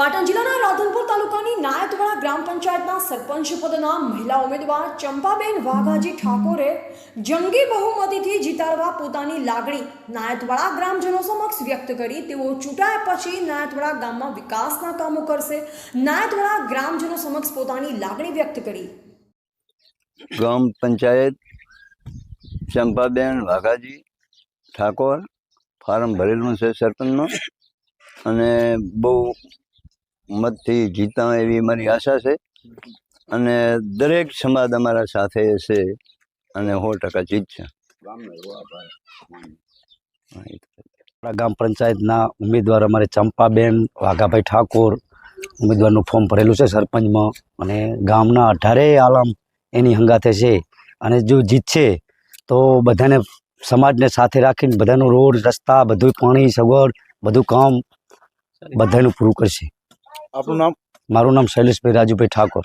પાટણ જિલ્લાના રાધનપુર તાલુકાની નાયતવાડા ગ્રામ પંચાયતના સરપંચ પદના મહિલા ઉમેદવાર ચંપાબેન વાઘાજી ઠાકોરે જંગી બહુમતીથી જીતાડવા પોતાની લાગણી નાયતવાડા ગ્રામજનો સમક્ષ વ્યક્ત કરી તેઓ ચૂંટાયા પછી નાયતવાડા ગામમાં વિકાસના કામો કરશે. નાયતવાડા ગ્રામજનો સમક્ષ પોતાની લાગણી વ્યક્ત કરી. ગ્રામ પંચાયત ચંપાબેન વાઘાજી ઠાકોર ફાર્મ ભરેલું છે સરપંચનો અને બહુ મતથી જીતા એવી મારી આશા છે. અને દરેક સમાજ અમારા સાથે છે અને સો ટકા જીતશે ગામ પંચાયતના ઉમેદવાર અમારે ચંપાબેન વાઘાભાઈ ઠાકોર ઉમેદવારનું ફોર્મ ભરેલું છે સરપંચમાં. અને ગામના અઢારે આલમ એની હંગાથે છે. અને જો જીતશે તો બધાને સમાજને સાથે રાખીને બધાનું રોડ રસ્તા બધું પાણી સગવડ બધું કામ બધાનું પૂરું કરશે. આપનું નામ? મારું નામ શૈલેષભાઈ રાજુભાઈ ઠાકોર.